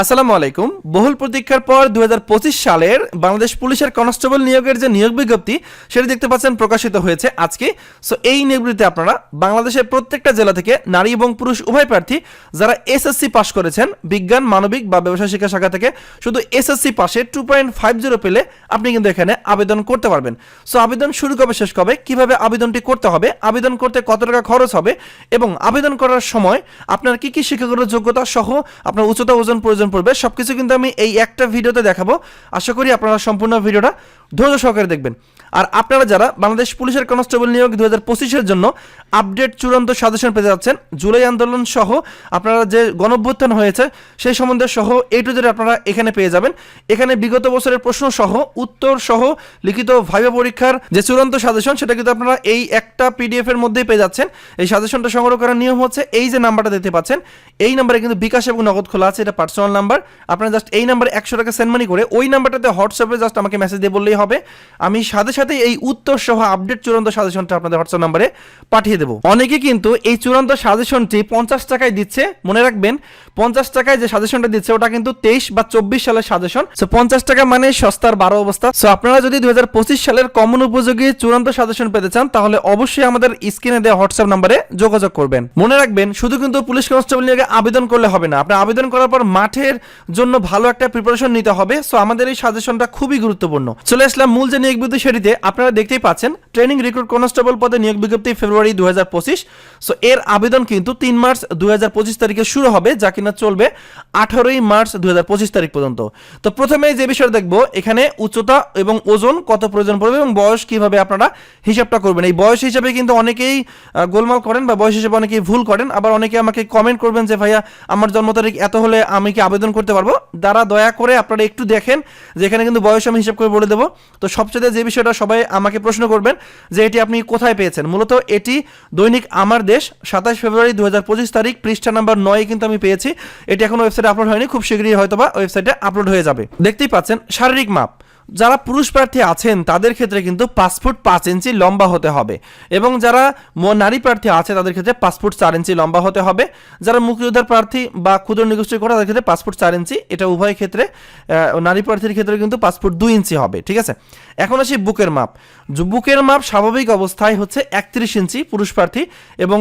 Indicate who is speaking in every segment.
Speaker 1: আসসালামু আলাইকুম। বহুল প্রতীক্ষার পর দু হাজার পঁচিশ সালের বাংলাদেশ পুলিশের কনস্টেবল নিয়োগের যে নিয়োগ বিজ্ঞপ্তি, সেটি দেখতে পাচ্ছেন প্রকাশিত হয়েছে আজকে। সো এই নিয়োগটিতে আপনারা বাংলাদেশের প্রত্যেকটা জেলা থেকে নারী এবং পুরুষ উভয় প্রার্থী যারা এসএসসি পাশ করেছেন, বিজ্ঞান, মানবিক বা ব্যবসায় শিক্ষা শাখা থেকে, শুধু এসএসসি পাশে টু পয়েন্ট ফাইভ জিরো পেলে আপনি কিন্তু এখানে আবেদন করতে পারবেন। সো আবেদন শুরু কবে, শেষ কবে, কীভাবে আবেদনটি করতে হবে, আবেদন করতে কত টাকা খরচ হবে এবং আবেদন করার সময় আপনার কি কি শিক্ষাগত যোগ্যতা সহ আপনার উচ্চতা, ওজন, প্রয়োজন পড়বে সবকিছু কিন্তু আমি এই একটা ভিডিওতে দেখাবো। আশা করি আপনারা সম্পূর্ণ ভিডিওটা ধৈর্য সহকারে দেখবেন। আর আপনারা যারা বাংলাদেশ পুলিশের কনস্টেবল নিয়োগ দু হাজার পঁচিশের জন্য আপডেট চূড়ান্ত সাজেশন পেতে যাচ্ছেন, জুলাই আন্দোলন সহ আপনারা যে গণভ্যুত্থান হয়েছে, সেই সম্বন্ধে সহ এই টু জেড আপনারা এখানে পেয়ে যাবেন। এখানে বিগত বছরের প্রশ্ন সহ, উত্তর সহ, লিখিত ভাইবা পরীক্ষার যে চূড়ান্ত সাজেশন, সেটা কিন্তু আপনারা এই একটা পিডিএফ এর মধ্যেই পেয়ে যাচ্ছেন। এই সাজেশনটা সংগ্রহ করার নিয়ম হচ্ছে, এই যে নাম্বারটা দেখতে পাচ্ছেন, এই নাম্বারে কিন্তু বিকাশ এবং নগদ খোলা আছে, এটা পার্সোনাল নাম্বার আপনারা জাস্ট এই নাম্বারে একশো টাকা সেন্ড মানি করে ওই নাম্বারটাতে হোয়াটসঅ্যাপে জাস্ট আমাকে মেসেজ দিয়ে বললেই হবে। আমি সাথে সাথে এই উত্তর সহ আপডেট চূড়ান্ত সাজেশনটা আপনাদের হোয়াটসঅ্যাপ নাম্বারে পাঠিয়ে দেবো। অনেকে কিন্তু এই চূড়ান্ত সাজেশনটি পঞ্চাশ টাকায় দিচ্ছে, মনে রাখবেন, পঞ্চাশ টাকায় যে সাজেশনটা দিচ্ছে, ওটা কিন্তু তেইশ বা চব্বিশ সালের সাজেশন সো পঞ্চাশ টাকা মানে সস্তার বারো অবস্থা। সো আপনারা যদি দুই হাজার পঁচিশ সালের কমন উপযোগী চূড়ান্ত সাজেশন পেতে চান, তাহলে অবশ্যই আমাদের স্ক্রিনে দেওয়া হোয়াটসঅ্যাপ নাম্বারে যোগাযোগ করবেন। মনে রাখবেন, শুধু কিন্তু পুলিশ কনস্টেবল নিয়োগে আবেদন করলে হবে না। আপনি আবেদন করার পর মাঠের জন্য ভালো একটা প্রিপারেশন নিতে হবে। সো আমাদের এই সাজেশনটা খুবই গুরুত্বপূর্ণ। চলে আসলাম মূল যে নিয়োগ বিজ্ঞপ্তি সেটিতে। আপনারা দেখতেই পাচ্ছেন ট্রেনিং রিক্রুট কনস্টেবল পদে নিয়োগ বিজ্ঞপ্তি ফেব্রুয়ারি দু সো এর আবেদন কিন্তু তিন মার্চ দু তারিখে শুরু হবে, যা কিনা চলবে আঠারোই মার্চ দু তারিখ পর্যন্ত। তো, প্রথমে যে বিষয় দেখব, এখানে উচ্চতা এবং ওজন কত প্রয়োজন পড়বে এবং বয়স কীভাবে আপনারা হিসাবটা করবেন। এই বয়স হিসাবে কিন্তু অনেকেই গোলমাল করেন বা বয়স হিসেবে অনেকেই ভুল করেন। আবার অনেকে আমাকে কমেন্ট করবেন যে, ভাইয়া, আমার জন্ম তারিখ এত হলে আমি কি আবেদন করতে পারব। দ্বারা দয়া করে আপনারা একটু দেখেন, যে এখানে কিন্তু বয়স আমি হিসাব করে বলে দেবো। তো সবচেয়ে যে বিষয়টা সবাই আমাকে প্রশ্ন করবেন, যে এটি আপনি কোথায় পেয়েছেন? মূলত এটি দৈনিক আমার দেশ, সাতাশ ফেব্রুয়ারি দু হাজার পঁচিশ তারিখ, পৃষ্ঠা নাম্বার নয় কিন্তু আমি পেয়েছি। এটি এখন ওয়েবসাইটে আপলোড হয়নি, খুব শীঘ্রই হয়তো বা ওয়েবসাইটে আপলোড হয়ে যাবে। দেখতেই পাচ্ছেন, শারীরিক মাপ। যারা পুরুষ প্রার্থী আছেন, তাদের ক্ষেত্রে কিন্তু পাঁচ ফুট পাঁচ ইঞ্চি লম্বা হতে হবে। এবং যারা নারী প্রার্থী আছে, তাদের ক্ষেত্রে ফুট চার ইঞ্চি লম্বা হতে হবে। যারা মুক্তিযোদ্ধার প্রার্থী বা ক্ষুদ্র নিগোষ্ঠী করে তাদের ক্ষেত্রে ফুট চার ইঞ্চি। এটা উভয় ক্ষেত্রে নারী প্রার্থীর ক্ষেত্রে কিন্তু ফুট দুই ইঞ্চি হবে, ঠিক আছে? এখন আসি বুকের মাপ। বুকের মাপ স্বাভাবিক অবস্থায় হচ্ছে একত্রিশ ইঞ্চি পুরুষ প্রার্থী এবং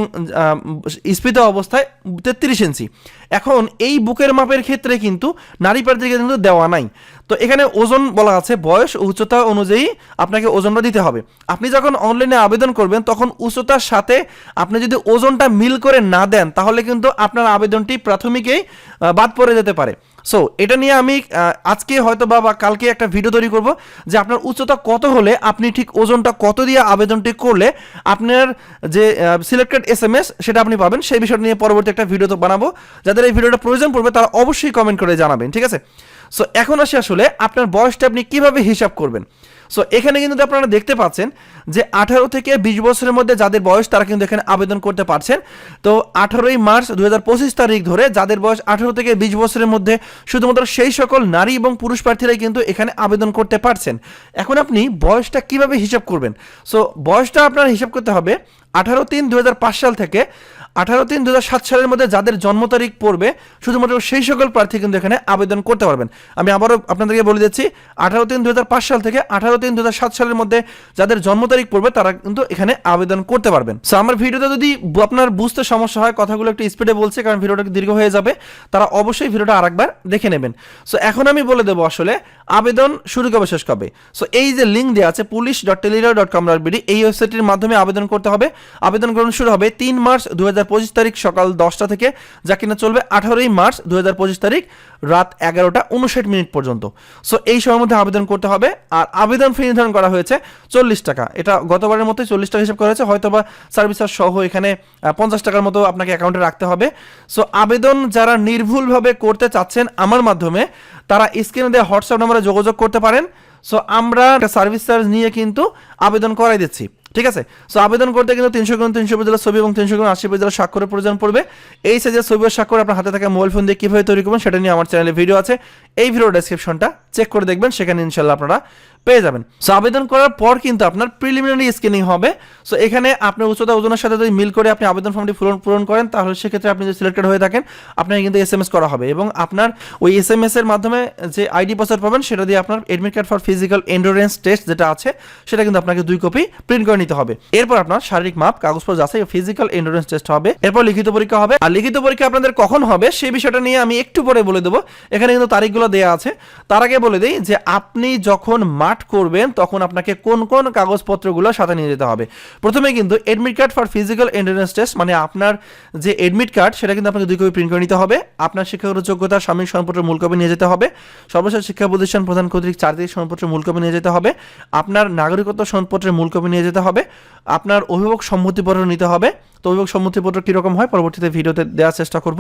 Speaker 1: স্ফীত অবস্থায় তেত্রিশ ইঞ্চি। এখন এই বুকের মাপের ক্ষেত্রে কিন্তু নারী প্রার্থীকে কিন্তু দেওয়া নাই। তো এখানে ওজন বলা আছে, বয়স উচ্চতা অনুযায়ী আপনাকে ওজনটা দিতে হবে। আপনি যখন অনলাইনে আবেদন করবেন, তখন উচ্চতার সাথে আপনি যদি ওজনটা মিল করে না দেন, তাহলে কিন্তু আপনার আবেদনটি প্রাথমিকেই বাদ পড়ে যেতে পারে। সো এটা নিয়ে আমি আজকে হয়তো বা কালকে একটা ভিডিও তৈরি করব যে আপনার উচ্চতা কত হলে আপনি ঠিক ওজনটা কত দিয়ে আবেদনটি করলে আপনার যে সিলেক্টেড এস এম এস সেটা আপনি পাবেন। সেই বিষয়টা নিয়ে পরবর্তী একটা ভিডিও তো বানাবো। যাদের এই ভিডিওটা প্রয়োজন পড়বে, তারা অবশ্যই কমেন্ট করে জানাবেন, ঠিক আছে? সো এখন আসি আসলে আপনার বয়সটা আপনি কীভাবে হিসাব করবেন? সো এখানে কিন্তু আপনারা দেখতে পাচ্ছেন যে আঠারো থেকে বিশ বছরের মধ্যে যাদের বয়স, তারা কিন্তু এখানে আবেদন করতে পারছেন। তো আঠারোই মার্চ দুই হাজার পঁচিশ তারিখ ধরে যাদের বয়স আঠারো থেকে বিশ বছরের মধ্যে, শুধুমাত্র সেই সকল নারী এবং পুরুষ প্রার্থীরাই কিন্তু এখানে আবেদন করতে পারছেন। এখন আপনি বয়সটা কীভাবে হিসাব করবেন? সো বয়সটা আপনার হিসাব করতে হবে আঠারো তিন দু সাল থেকে। আঠারো তিন দু সালের মধ্যে যাদের জন্ম তারিখ পড়বে, শুধুমাত্র সেই সকল প্রার্থী কিন্তু এখানে আবেদন করতে পারবেন। আমি আবারও আপনাদেরকে বলে দিচ্ছি, আঠারো তিন দু সাল থেকে আঠারো তিন দু সালের মধ্যে যাদের জন্ম তারিখ পড়বে, তারা কিন্তু এখানে আবেদন করতে পারবেন। সো আমার ভিডিওতে যদি আপনার বুঝতে সমস্যা হয়, কথাগুলো একটু স্পিডে বলছে, কারণ ভিডিওটা দীর্ঘ হয়ে যাবে, তারা অবশ্যই ভিডিওটা আরেকবার দেখে নেবেন। সো এখন আমি বলে দেবো আসলে আবেদন শুরু কবে, শেষ কবে? সো এই যে লিঙ্ক দেওয়া আছে, police dot teletalk dot com dot BD, এই ওয়েবসাইটের মাধ্যমে আবেদন করতে হবে। আবেদন গ্রহণ শুরু হবে তিন মার্চ দু তারিখ সকাল দশটা থেকে, যা কিনা চলবে আঠারোই মার্চ দু হাজার পঁচিশ তারিখ রাত এগারোটা উনষাট মিনিট পর্যন্ত। সো এই সময়ের মধ্যে আবেদন করতে হবে, আর আবেদন ফি নির্ধারণ করা হয়েছে চল্লিশ টাকা। এটা গতবারের মতোই চল্লিশ টাকা হিসাব করা হয়েছে হয়তো বা সার্ভিস চার্জ সহ এখানে পঞ্চাশ টাকার মতো আপনাকে অ্যাকাউন্টে রাখতে হবে। সো আবেদন যারা নির্ভুলভাবে করতে চাচ্ছেন আমার মাধ্যমে, তারা স্ক্রিনে দেওয়া হোয়াটসঅ্যাপ নম্বরে যোগাযোগ করতে পারেন। সো আমরা সার্ভিস চার্জ নিয়ে কিন্তু আবেদন করাই দিচ্ছি। ঠিক আছে? সো আবেদন করতে কিন্তু তিনশো গ্রাম তিনশো পেজের ছবি এবং তিনশো গ্রাম আশি পেজের স্বাক্ষরের প্রয়োজন পড়বে। এই সাইজের ছবি স্বাক্ষর আপনার হাতে থাকা মোবাইল ফোন দিয়ে কীভাবে তৈরি করবেন সেটা নিয়ে আমার চ্যানেলে ভিডিও আছে। এই ভিডিও ডেসক্রিপশনটা চেক করে দেখবেন, সেখানে ইনশাল্লাহ আপনারা পেয়ে যাবেন। সো আবেদন করার পর কিন্তু আপনার প্রিলিমিনারি স্ক্রিনিং হবে। সো এখানে আপনার উচ্চতা ওজনের সাথে যদি মিল করে আপনি আবেদন ফর্মটি পূরণ পূরণ করেন, তাহলে সেক্ষেত্রে আপনি যদি সিলেক্টেড হয়ে থাকেন, আপনাকে কিন্তু এস এম এস করা হবে। এবং আপনার ওই এস এম এস এর মাধ্যমে যে আইডি পাসওয়ার্ড পাবেন, সেটা দিয়ে আপনার admit card for physical endurance test যেটা আছে, সেটা কিন্তু আপনাকে দুই কপি প্রিন্ট করে নিতে হবে। এরপর আপনার শারীরিক মাপ, কাগজপত্র যাচাই ফিজিক্যাল এন্ডোরেন্স টেস্ট হবে। এরপর লিখিত পরীক্ষা হবে। আর লিখিত পরীক্ষা আপনাদের কখন হবে, সেই বিষয়টা নিয়ে আমি একটু পরে বলে দেবো। এখানে কিন্তু তারিখগুলো দেওয়া আছে। তার আগে বলে দিই যে আপনি যখন মাঠ করবেন, তখন আপনাকে কোন কোন কাগজপত্রগুলো সাথে নিয়ে যেতে হবে। প্রথমে কিন্তু admit card for physical endurance test মানে আপনার যে এডমিট কার্ড সেটা কিন্তু আপনাকে দুই কপি প্রিন্ট করে নিতে হবে। আপনার শিক্ষাগত যোগ্যতা সাময়িক সনদপত্র মূল কপি নিয়ে যেতে হবে। সর্বশেষ শিক্ষা প্রতিষ্ঠান প্রধান কর্তৃক চারিত্রিক সনদপত্রের মূল কপি নিয়ে যেতে হবে। আপনার নাগরিকত্ব সনদপত্রের মূল কপি নিয়ে যেতে হবে। আপনার অভিভাবক সম্মতিপত্র নিতে হবে। তো অভিভাবক সম্মতিপত্র কীরকম হয় পরবর্তীতে ভিডিওতে দেওয়ার চেষ্টা করব।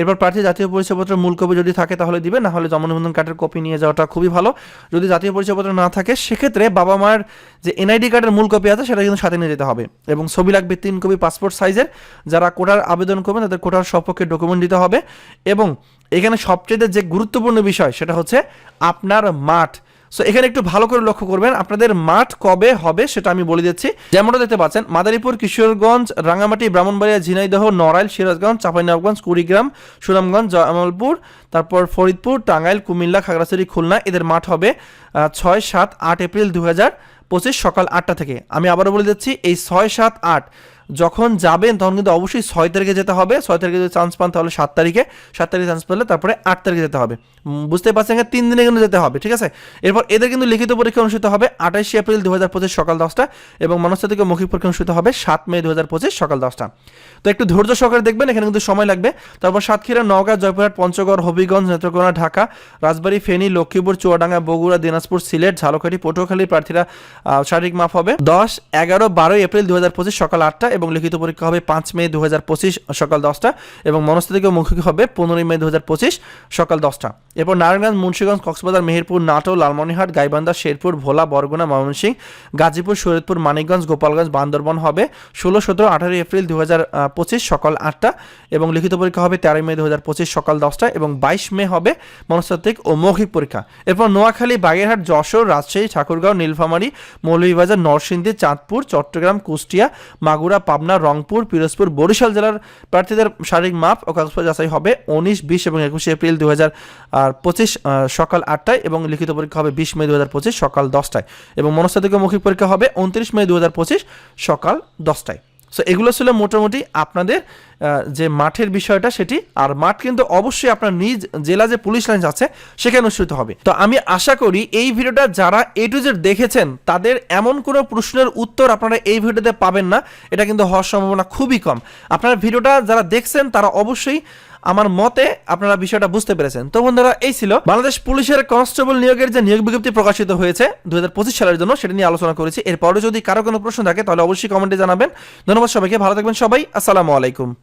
Speaker 1: এরপর প্রার্থী জাতীয় পরিচয়পত্রের মূল কপি যদি থাকে তাহলে দিবে না হলে জন্ম নিবন্ধন কার্ডের কপি নিয়ে যাওয়াটা খুবই ভালো। যদি জাতীয় পরিচয়পত্র না থাকে, সেক্ষেত্রে বাবা মার যে এনআইডি কার্ডের মূল কপি আছে সেটা কিন্তু সাথে নিয়ে যেতে হবে এবং ছবি লাগবে তিন কপি পাসপোর্ট সাইজের। যারা কোটার আবেদন করবেন তাদের কোটার সপক্ষে ডকুমেন্ট দিতে হবে এবং এখানে সবচেয়ে যে গুরুত্বপূর্ণ বিষয় সেটা হচ্ছে আপনার মাঠ। সো এখানে একটু ভালো করে লক্ষ্য করবেন, আপনাদের মাঠ কবে হবে সেটা আমি বলে দিচ্ছি। যেমনটা দেখতে পাচ্ছেন, মাদারীপুর, কিশোরগঞ্জ রাঙামাটি ব্রাহ্মণবাড়িয়া, ঝিনাইদহ, নড়াইল, সিরাজগঞ্জ, চাঁপাইনবাবগঞ্জ, কুড়িগ্রাম, সুনামগঞ্জ, জামালপুর, তারপর ফরিদপুর, টাঙ্গাইল, কুমিল্লা, খাগড়াছড়ি, খুলনা, এদের মাঠ হবে ছয়, সাত, আট এপ্রিল দু হাজার পঁচিশ সকাল আটটা থেকে। আমি আবারও বলে দিচ্ছি, এই ছয়, সাত, আট যখন যাবেন, তখন কিন্তু অবশ্যই ছয় তারিখে যেতে হবে। ছয় তারিখে যদি চান্স পান, তাহলে সাত তারিখে। সাত তারিখে চান্স পেলে তারপরে আট তারিখে যেতে হবে। বুঝতে পারছেন তিন দিনে কিন্তু যেতে হবে, ঠিক আছে? এরপর এদের কিন্তু লিখিত পরীক্ষা অনুষ্ঠিত হবে আঠাশে এপ্রিল দু হাজার পঁচিশ সকাল দশটা এবং মনস্তাত্ত্বিক থেকে মৌখিক পরীক্ষা অনুষ্ঠিত হবে সাত মে দু হাজার পঁচিশ সকাল দশটা। তো একটু ধৈর্য সহকারে দেখবেন, এখানে কিন্তু সময় লাগবে। তারপর সাতক্ষীরা, নওগাঁ, জয়পুরহাট, পঞ্চগড়, হবিগঞ্জ, নেত্রকোনা, ঢাকা, রাজবাড়ী, ফেনী, লক্ষ্মীপুর, চুয়াডাঙ্গা, বগুড়া, দিনাজপুর, সিলেট, ঝালকাঠি পটুয়াখালীর প্রার্থীরা শারীরিক মাপ হবে। দশ, এগারো, বারোই এপ্রিল দু হাজার পঁচিশ সকাল আটটা এবং লিখিত পরীক্ষা হবে পাঁচ মে দু সকাল দশটা এবং মনস্তাত্ত্বিক ও মৌখিক হবে পনেরোই মে দু সকাল দশটা। এরপর নারায়ণগঞ্জ, মুন্সিগঞ্জ, কক্সবাজার, মেহেরপুর নাটো লালমনিরহাট, গাইবান্ধা, শেরপুর, ভোলা, বরগুনা, ময়মনসিংহ, গাজীপুর, শরীয়তপুর, মানিকগঞ্জ, গোপালগঞ্জ, বান্দরবন হবে ষোলো, সতেরো আঠারোই এপ্রিল দু সকাল আটটা এবং লিখিত পরীক্ষা হবে তেরোই মে দু সকাল দশটা এবং বাইশ মে হবে মনস্তাত্ত্বিক ও মৌখিক পরীক্ষা। এরপর নোয়াখালী, বাগেরহাট, যশোর, রাজশাহী, ঠাকুরগাঁও, নীলফামারী, মৌলভীবাজার, নরসিংদী, চাঁদপুর, চট্টগ্রাম, কুষ্টিয়া, মাগুরা পাবনা, রংপুর, পিরোজপুর, বরিশাল জেলার প্রার্থীদের শারীরিক মাপ ও কাগজপত্র যাচাই হবে উনিশ, বিশ এবং একুশে এপ্রিল দু হাজার পঁচিশ সকাল আটটায় এবং লিখিত পরীক্ষা হবে বিশ মে দু হাজার পঁচিশ সকাল দশটায় এবং মনস্তাত্ত্বিক মৌখিক পরীক্ষা হবে উনত্রিশ মে দু হাজার পঁচিশ সকাল দশটায়। সো এগুলো ছিল মোটামুটি আপনাদের যে মাঠের বিষয়টা সেটি। আর মাঠ কিন্তু অবশ্যই আপনার নিজ জেলা যে পুলিশ লাইন আছে, সেখানে অনুষ্ঠিত হবে। তো আমি আশা করি এই ভিডিওটা যারা এ টু জেড দেখেছেন, তাদের এমন কোনো প্রশ্নের উত্তর আপনারা এই ভিডিওতে পাবেন না। এটা কিন্তু হওয়ার সম্ভাবনা খুবই কম। আপনারা ভিডিওটা যারা দেখছেন, তারা অবশ্যই আমার মতে আপনারা বিষয়টা বুঝতে পেরেছেন। তো বন্ধুরা, এই ছিল বাংলাদেশ পুলিশের কনস্টেবল নিয়োগের যে নিয়োগ বিজ্ঞপ্তি প্রকাশিত হয়েছে দুই হাজার পঁচিশ সালের জন্য, সেটা নিয়ে আলোচনা করেছি। এরপরে যদি কারও কোনো প্রশ্ন থাকে, তাহলে অবশ্যই কমেন্টে জানাবেন। ধন্যবাদ সবাইকে, ভালো থাকবেন সবাই। আসসালামু আলাইকুম।